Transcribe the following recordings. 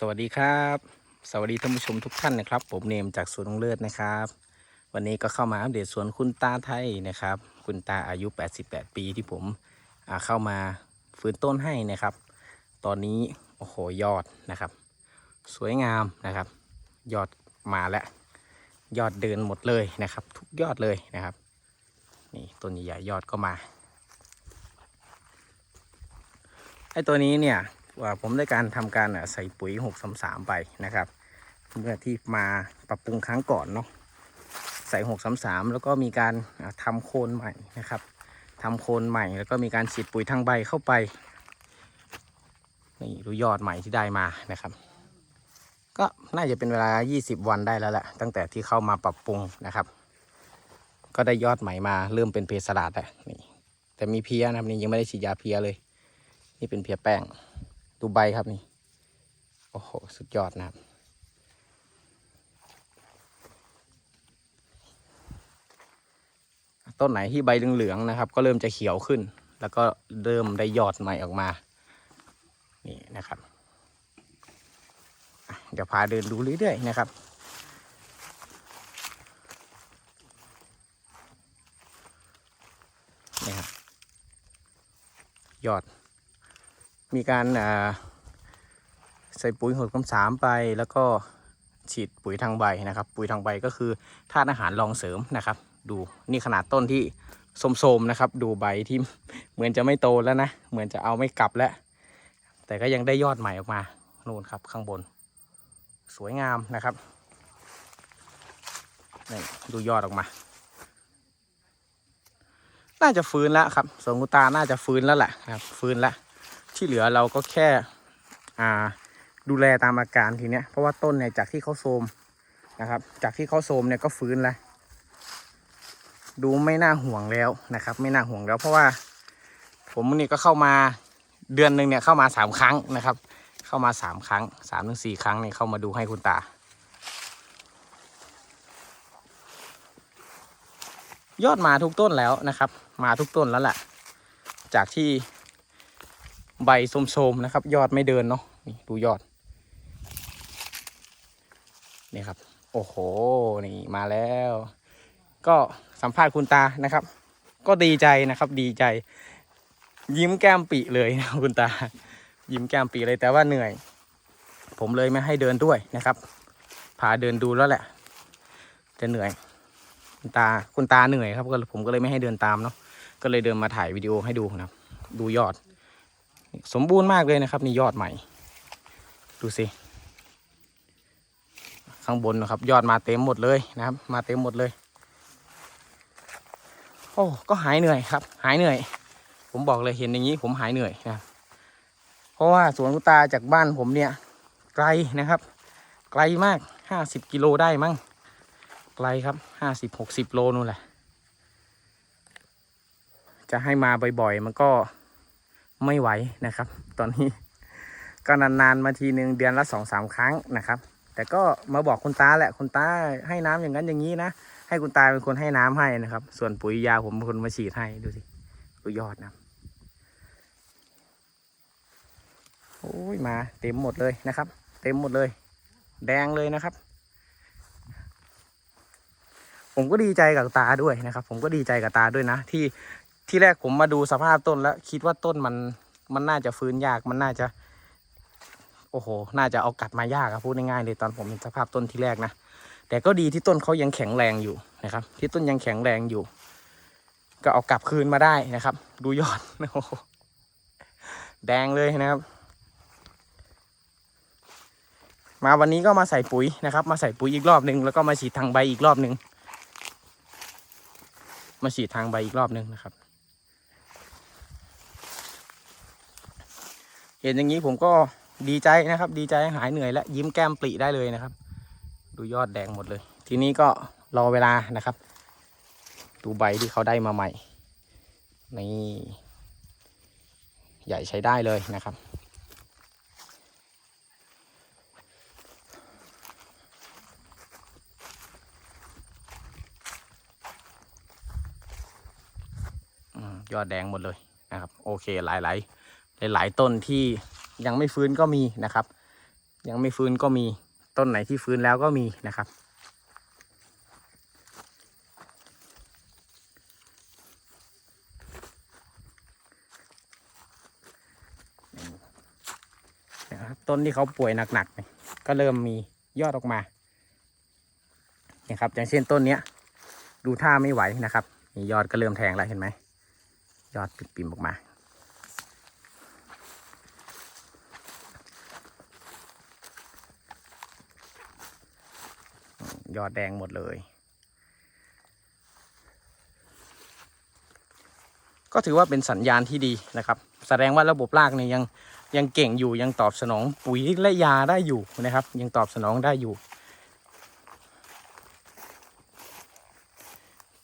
สวัสดีครับ สวัสดีท่านผู้ชมทุกท่านนะครับ ผมเนมจากสวนลุงเลิศนะครับ วันนี้ก็เข้ามาอัปเดตสวนคุณตาไทยนะครับ คุณตาอายุ 88 ปีที่ผมเข้ามาฟื้นต้นให้นะครับ ตอนนี้โอ้โหยอดนะครับ สวยงามนะครับ ยอดมาแล้วยอดเดินหมดเลยนะครับ ทุกยอดเลยนะครับนี่ต้นใหญ่ๆยอดก็มาไอตัวนี้เนี่ย ผมได้การทำการใส่ปุ๋ย633ไปนะครับ เมื่อที่มาปรับปรุงครั้งก่อนเนาะใส่633แล้วก็มีการอะทำโคนใหม่นะครับทำโคนใหม่แล้วก็มีการฉีดปุ๋ยทางใบเข้าไปนี่ดูยอดใหม่ที่ได้มานะครับ ก็น่าจะเป็นเวลา 20 วันได้แล้วแหละตั้งแต่ที่เข้ามาปรับปรุงนะครับ ก็ได้ยอดใหม่มาเริ่มเป็นเพสลาดแล้วนี่แต่มีเพียนะครับนี่ยังไม่ได้ฉีดยาเพียเลย นี่เป็นเพียแป้ง ดูใบครับนี่ โอ้โห สุดยอดนะครับ ต้นไหนที่ใบเหลืองๆนะครับ ก็เริ่มจะเขียวขึ้น แล้วก็เริ่มได้ยอดใหม่ออกมา นี่นะครับ เดี๋ยวพาเดินดูเรื่อยๆนะครับนี่ครับยอด มีการใส่ปุ๋ยหดคำสามไปแล้วก็ฉีดปุ๋ยทางใบนะครับ ปุ๋ยทางใบก็คือธาตุอาหารรองเสริมนะครับ ดูนี่ขนาดต้นที่โสมๆนะครับ ดูใบที่เหมือนจะไม่โตแล้วนะ เหมือนจะเอาไม่กลับแล้ว แต่ก็ยังได้ยอดใหม่ออกมานู่นครับข้างบน สวยงามนะครับนี่ดูยอดออกมา น่าจะฟื้นแล้วครับสวนกุตาน่าจะฟื้นแล้วแหละครับฟื้นแล้ว ที่เหลือเราก็แค่อ่าดูแลตามอาการทีเนี้ยเพราะว่าต้นเนี่ยจากที่เขาโทมนะครับ จากที่เขาโทมเนี่ยก็ฟื้นแล้วดูไม่น่าห่วงแล้วนะครับ ไม่น่าห่วงแล้วเพราะว่า ผมนี่ก็เข้ามาเดือนหนึ่งเนี่ยเข้ามาสามครั้งนะครับ เข้ามาสามครั้งสามถึงสี่ครั้งเนี่ยเข้ามาดูให้คุณตายอดมาทุกต้นแล้วนะครับ มาทุกต้นแล้วแหละจากที่ ใบโสมๆนะครับ ยอดไม่เดินเนาะนี่ดูยอด นี่ครับ โอ้โห นี่มาแล้ว ก็สัมภาษณ์คุณตานะครับ ก็ดีใจนะครับ ดีใจ ยิ้มแก้มปีเลยนะคุณตา ยิ้มแก้มปีเลยแต่ว่าเหนื่อย ผมเลยไม่ให้เดินด้วยนะครับพาเดินดูแล้วแหละ จะเหนื่อย คุณตาคุณตาเหนื่อยครับก็ผมก็เลยไม่ให้เดินตามเนาะก็เลยเดินมาถ่ายวิดีโอให้ดูนะครับ ดูยอด สมบูรณ์มากเลยนะครับ นี่ยอดใหม่ ดูสิ ข้างบนนะครับ ยอดมาเต็มหมดเลยนะครับ มาเต็มหมดเลย โอ้ก็หายเหนื่อยครับ หายเหนื่อย ผมบอกเลยเห็นอย่างนี้ ผมหายเหนื่อยนะเพราะว่าสวนกุตาจากบ้านผมเนี่ย ไกลนะครับ ไกลมากห้าสิบกิโลได้มั้งไกลครับห้าสิบหกสิบโลนู่นแหละจะให้มาบ่อยๆ มันก็ ไม่ไหวนะครับ ตอนนี้ก็นานๆมาทีหนึ่งเดือนละสองสามครั้งนะครับ แต่ก็มาบอกคุณตาแหละคุณตาให้น้ำอย่างนั้นอย่างนี้นะให้คุณตาเป็นคนให้น้ำให้นะครับ ส่วนปุ๋ยยาผมเป็นคนมาฉีดให้ดูสิดูยอดนะโอ้ยมาเต็มหมดเลยนะครับ เต็มหมดเลย แดงเลยนะครับ ผมก็ดีใจกับตาด้วยนะครับ ผมก็ดีใจกับตาด้วยนะ ที่ ที่แรกผมมาดูสภาพต้นแล้ว คิดว่าต้นมันมันน่าจะฟื้นยากมันน่าจะ โอ้โห น่าจะเอากัดมายากอะพูดง่ายๆเลยตอนผมเห็นสภาพต้นที่แรกนะแต่ก็ดีที่ต้นเขายังแข็งแรงอยู่นะครับ ที่ต้นยังแข็งแรงอยู่ ก็เอากลับคืนมาได้นะครับ ดูยอดโอ้โหแดงเลยนะครับ มาวันนี้ก็มาใส่ปุ๋ยนะครับ มาใส่ปุ๋ยอีกรอบหนึ่งแล้วก็มาฉีดทางใบอีกรอบหนึ่งมาฉีดทางใบอีกรอบหนึ่งนะครับ เห็นอย่างนี้ผมก็ดีใจนะครับ ดีใจหายเหนื่อยและยิ้มแก้มปริได้เลยนะครับ ดูยอดแดงหมดเลย ทีนี้ก็รอเวลานะครับ ดูใบที่เขาได้มาใหม่นี่ใหญ่ใช้ได้เลยนะครับ ยอดแดงหมดเลยนะครับ โอเคหลายหล หลายๆต้นที่ยังไม่ฟื้นก็มีนะครับ ยังไม่ฟื้นก็มีต้นไหนที่ฟื้นแล้วก็มีนะครับนะครับต้นที่เขาป่วยหนักๆก็เริ่มมียอดออกมาเนี่ยครับอย่างเช่นต้นเนี้ย ดูท่าไม่ไหวนะครับมียอดก็เริ่มแทงแล้วเห็นไหมยอดปิ่มๆออกมา ยอดแดงหมดเลย ก็ถือว่าเป็นสัญญาณที่ดีนะครับ แสดงว่าระบบรากเนี่ยยังยังเก่งอยู่ยังตอบสนองปุ๋ยและยาได้อยู่นะครับ ยังตอบสนองได้อยู่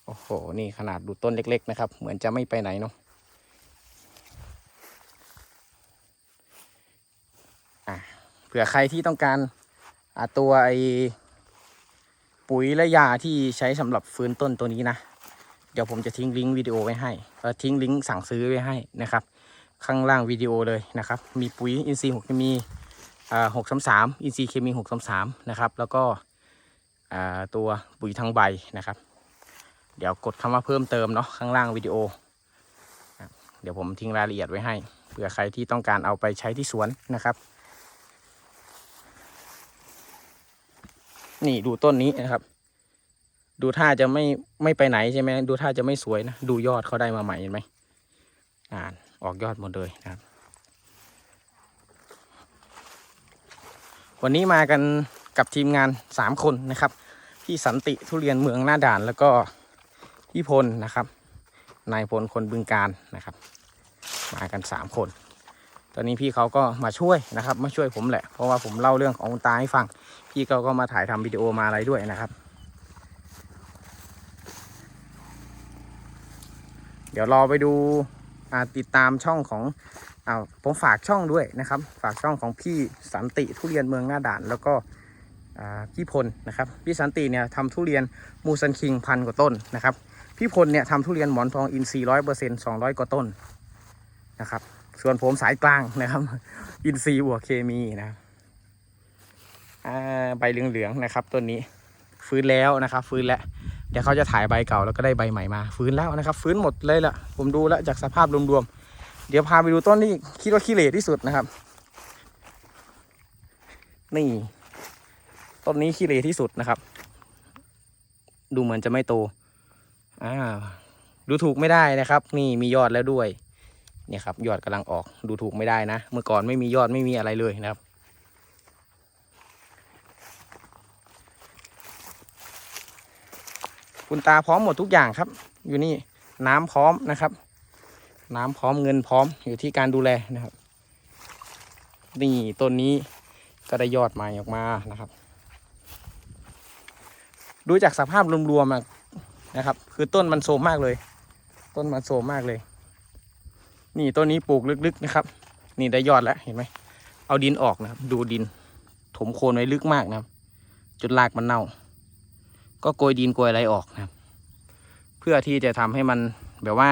โอ้โห นี่ขนาดดูต้นเล็ก ๆ นะครับ เหมือนจะไม่ไปไหนเนาะะเผื่อใครที่ต้องการตัวไอ ปุ๋ยและยาที่ใช้สำหรับฟื้นต้นตัวนี้นะ เดี๋ยวผมจะทิ้งลิงก์วิดีโอไว้ให้ทิ้งลิงก์สั่งซื้อไว้ให้นะครับ ข้างล่างวิดีโอเลยนะครับ มีปุ๋ยอินทรีย์หกเคมีอ่าหกสามสามอินทรีย์เคมีหกสามสามนะครับ แล้วก็อ่าตัวปุ๋ยทางใบนะครับ เดี๋ยวกดคำว่าเพิ่มเติมเนาะข้างล่างวิดีโอ เดี๋ยวผมทิ้งรายละเอียดไว้ให้เผื่อใครที่ต้องการเอาไปใช้ที่สวนนะครับ นี่ดูต้นนี้นะครับ ดูท่าจะไม่ไม่ไปไหนใช่ไหมดูท่าจะไม่สวยนะ ดูยอดเขาได้มาใหม่เห็นไหมอ่านออกยอดหมดเลยนะครับ วันนี้มากันกับทีมงานสามคนนะครับ พี่สันติทุเรียนเมืองหน้าด่านแล้วก็พี่พลนะครับ นายพลคนบึงการนะครับ มากันสามคน ตอนนี้พี่เขาก็มาช่วยนะครับมาช่วยผมแหละ เพราะว่าผมเล่าเรื่องของคุณตาให้ฟัง พี่เขาก็มาถ่ายทำวิดีโอมาอะไรด้วยนะครับ เดี๋ยวรอไปดูติดตามช่องของอผมฝากช่องด้วยนะครับ ฝากช่องของพี่สันติทุเรียนเมืองหน้าด่าน แล้วก็พี่พลนะครับ พี่สันติเนี่ยทำทุเรียนมูซันคิงพันกว่าต้นนะครับ พี่พลเนี่ยทำทุเรียนหมอนทองอินทรีร้อยเปอร์เซ็นต์สองร้อยกว่าต้นนะครับ ส่วนผมสายกลางนะครับ อินทรีย์บวกเคมีนะครับใบเหลืองๆนะครับต้นนี้ ฟื้นแล้วนะครับ ฟื้นแล้วเดี๋ยวเขาจะถ่ายใบเก่าแล้วก็ได้ใบใหม่มา ฟื้นแล้วนะครับ ฟื้นหมดเลยละผมดูแล้วจากสภาพรวมๆเดี๋ยวพาไปดูต้นที่คิดว่าขี้เหร่ที่สุดนะครับ นี่ต้นนี้ขี้เหร่ที่สุดนะครับ ดูเหมือนจะไม่โตอ่าดูถูกไม่ได้นะครับ นี่มียอดแล้วด้วย เนี่ยครับยอดกำลังออกดูถูกไม่ได้นะ เมื่อก่อนไม่มียอดไม่มีอะไรเลยนะครับ คุณตาพร้อมหมดทุกอย่างครับ อยู่นี่น้ำพร้อมนะครับ น้ำพร้อมเงินพร้อมอยู่ที่การดูแลนะครับนี่ต้นนี้ก็ได้ยอดใหม่ออกมานะครับ ดูจากสภาพรวมๆนะครับ คือต้นมันโทมมากเลย ต้นมันโทมมากเลย นี่ต้นนี้ปลูกลึกๆนะครับ นี่ได้ยอดแล้วเห็นไหมเอาดินออกนะครับ ดูดิน ถมโคนไว้ลึกมากนะครับจนรากมันเน่า ก็โกยดินโกยอะไรออกนะครับ เพื่อที่จะทำให้มันแบบว่า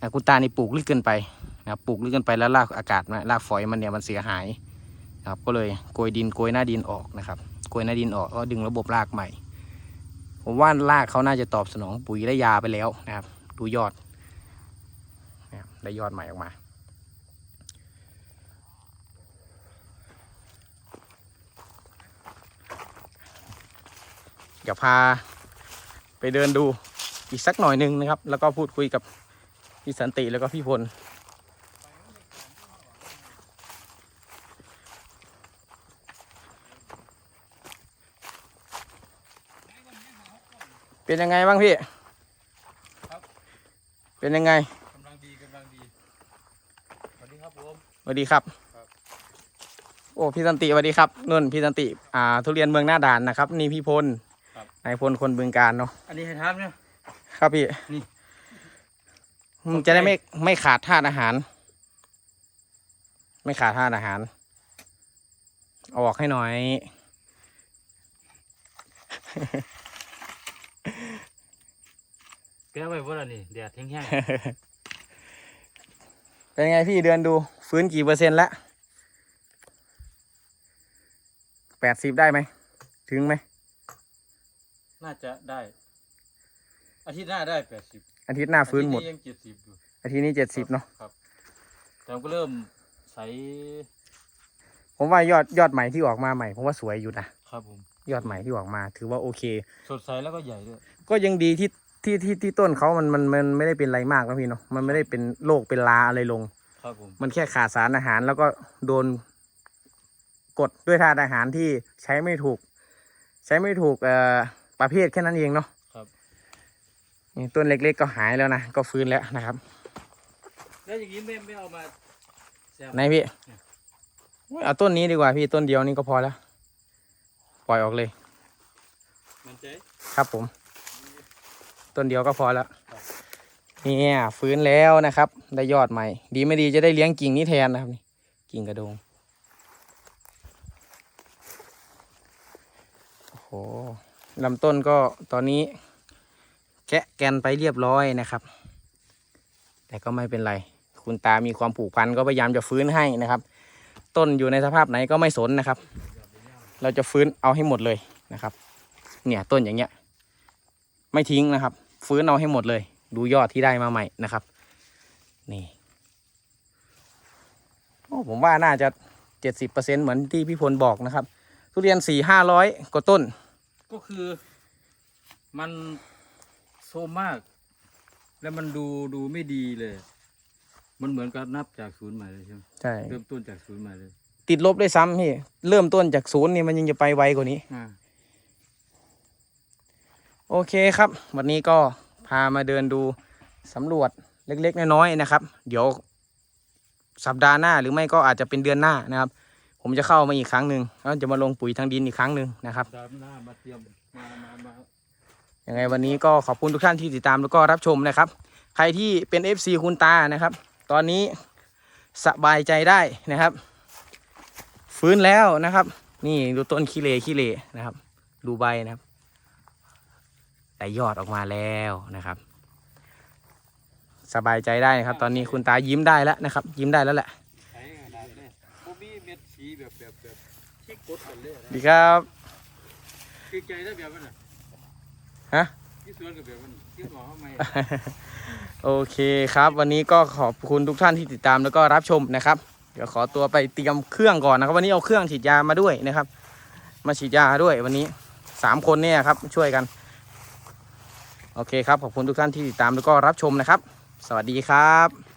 อะคุตานี่ปลูกลึกเกินไปนะครับปลูกลึกเกินไปแล้วรากอากาศมันรากฝอยมันเนี่ยมันเสียหายนะครับ ก็เลยโกยดินโกยหน้าดินออกนะครับโกยหน้าดินออกก็ดึงระบบรากใหม่ ผมว่ารากเขาน่าจะตอบสนองปุ๋ยและยาไปแล้วนะครับ ดูยอด นะครับได้ยอดใหม่ออกมา เดี๋ยวพาไปเดินดูอีกสักหน่อยหนึ่งนะครับ แล้วก็พูดคุยกับพี่สันติแล้วก็พี่พลเป็นยังไงบ้างพี่ครับเป็นยังไง กำลังดีกำลังดีสวัสดีครับผม ส วัสดีครับครับ โอ้พี่สันติสวัสดีครับนุ่นพี่สันติ อ่า ทุเรียนเมืองหน้าด่านนะครับ นี่พี่พลครับนายพลคนบึงการเนาะอันนี้ให้ทำเนี่ยครับพี่นี่มึงจะได้ไม่ไม่ขาดธาตุอาหาร ไม่ขาดธาตุอาหารเอาออกให้หน่อย แก้ไว้ว่านี่แดดแห้ง เป็นไงพี่เดือนดูฟื้นกี่เปอร์เซ็นต์แล้วแปดสิบได้ไหม ถึงไหม น่าจะได้ อาทิตย์หน้าได้แปดสิบอาทิตย์หน้าฟื้นหมดยังเจ็ดสิบอยู่อาทิตย์นี้เจ็ดสิบเนาะครับแต่มันก็เริ่มใส ผมว่ายอดยอดใหม่ที่ออกมาใหม่ผมว่าสวยอยู่นะครับผม ยอดใหม่ที่ออกมา ถือว่าโอเค สดใสแล้วก็ใหญ่ด้วย ก็ยังดีที่ ที่ที่ที่ต้นเขามันมันมันไม่ได้เป็นอะไรมากนะพี่เนาะมันไม่ได้เป็นโรคเป็นลาอะไรลง ครับผมมันแค่ขาดสารอาหาร แล้วก็โดนกดด้วยธาตุอาหารที่ใช้ไม่ถูก ใช้ไม่ถูกเอ่อประเภทแค่นั้นเองเนาะครับนี่ต้นเล็ก ๆ ก็หายแล้วนะก็ฟื้นแล้วนะครับ แล้วอย่างนี้ไม่ไม่เอามาแซมไหนพี่เอาต้นนี้ดีกว่าพี่ต้นเดียวนี่ก็พอแล้ว ปล่อยออกเลย มันใจครับผม ต้นเดียวก็พอแล้วเนี่ยฟื้นแล้วนะครับ ได้ยอดใหม่ ดีไม่ดีจะได้เลี้ยงกิ่งนี้แทนนะครับนี่กิ่งกระโดงโอ้โหลำต้นก็ตอนนี้แกะแกนไปเรียบร้อยนะครับ แต่ก็ไม่เป็นไร คุณตามีความผูกพันก็พยายามจะฟื้นให้นะครับ ต้นอยู่ในสภาพไหนก็ไม่สนนะครับ เราจะฟื้นเอาให้หมดเลยนะครับ เนี่ยต้นอย่างเงี้ย ไม่ทิ้งนะครับ ฟื้นเอาให้หมดเลย ดูยอดที่ได้มาใหม่นะครับ นี่โอ้ผมว่าน่าจะเจ็ดสิบเปอร์เซ็นเหมือนที่พี่พลบอกนะครับ ทุเรียนสี่ห้าร้อยกว่าต้น ก็คือมันโซมมาก แล้วมันดูดูไม่ดีเลย มันเหมือนกับนับจากศูนย์ใหม่เลยใช่ไหมใช่ เริ่มต้นจากศูนย์ใหม่เลย ติดลบด้วยซ้ำพี่ เริ่มต้นจากศูนย์นี่มันยังจะไปไวกว่านี้ อ่า โอเคครับ วันนี้ก็พามาเดินดูสำรวจเล็กๆน้อยๆนะครับ เดี๋ยวสัปดาห์หน้าหรือไม่ก็อาจจะเป็นเดือนหน้านะครับ ผมจะเข้ามาอีกครั้งหนึ่งแล้วจะมาลงปุ๋ยทางดินอีกครั้งหนึ่งนะครับดามหน้ามาเตรียมมามามายังไงวันนี้ก็ขอบคุณทุกท่านที่ติดตามแล้วก็รับชมนะครับ ใครที่เป็น FC คุณตานะครับ ตอนนี้สบายใจได้นะครับ ฟื้นแล้วนะครับ นี่ดูต้นขี้เลขี้เลนะครับ ดูใบนะครับ แต่ยอดออกมาแล้วนะครับ สบายใจได้นะครับ ตอนนี้คุณตายิ้มได้แล้วนะครับ ยิ้มได้แล้วแหละใช้งานได้เลยโบมีเม็ดสีแบบแบบแบบที่กดกันเลยนะดีครับคือใจได้แบบนั้นน่ะฮะที่สวนกับแบบนั้นที่หมอทำไมโอเคครับ วันนี้ก็ขอบคุณทุกท่านที่ติดตามแล้วก็รับชมนะครับ เดี๋ยวขอตัวไปเตรียมเครื่องก่อนนะครับ วันนี้เอาเครื่องฉีดยามาด้วยนะครับ มาฉีดยาด้วยวันนี้สามคนเนี่ยครับ ช่วยกัน โอเคครับ ขอบคุณทุกท่านที่ติดตามแล้วก็รับชมนะครับ สวัสดีครับ